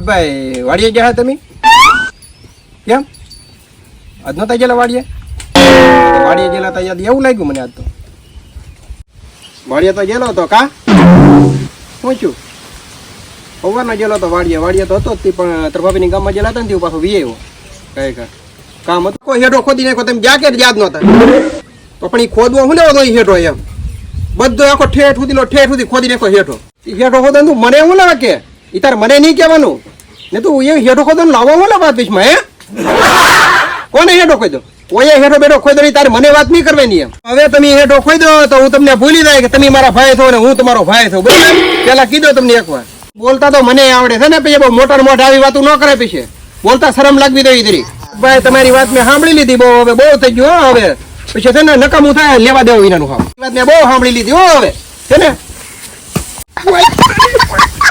બસ ભાઈ વાડીએ ગયા હા તમે કેમ આજ નો તઈ જેલા વાડીએ વાડીએ જેલા તયા દેવ લાગ્યું મને આજ તો વાડીએ તો જેલા તો કા સોચ્યું ઓવા ન જેલા તો વાડીએ વાડીએ તો હતો જ થી પણ ત્રબાબી ની ગામમાં જેલાતા નથી ઉ પાછો વીયો કેકા કામ તો કોઈ હેડોખો દીને કો તમે ક્યા કે યાદ નો તા તો પણ ઈ ખોદવા હું ને ઓરો હેડો એમ બધું આખો ઠેઠ ઉદીનો ઠેઠ ઉદી ખોદી ને કો હેઠો ઈ હેડોખો દંતું મને હું ના કે ઈ તાર મને નહી કહેવાનું ને તું એ હેઠો ખોદો લાવવા મને વાત વિશમાં હે કોને હેઠો ખોદો કોઈ હેઠો બેઠો ખોઈ દો તારે મને વાત નહીં કરવાની એમ હવે તમે હેઠો ખોઈ દો તો હું તમને ભૂલી જાય કે તમે મારા ભાઈ થો ને હું તમારો ભાઈ થો બરાબર પેલા કીધો તમને એક વાર બોલતા તો મને આવડે છે ને પછી બહુ મોટા મોટા આવી વાતો ન કરે પછી બોલતા શરમ લાગવી તો ઈદરી ભાઈ તમારી વાત મેં સાંભળી લીધી બહુ હવે બહુ થઈ ગયું હવે પછી છે ને નકામું થાય લેવા દેવું વિનાનું હા વાત મેં બહુ સાંભળી લીધી હો હવે છે ને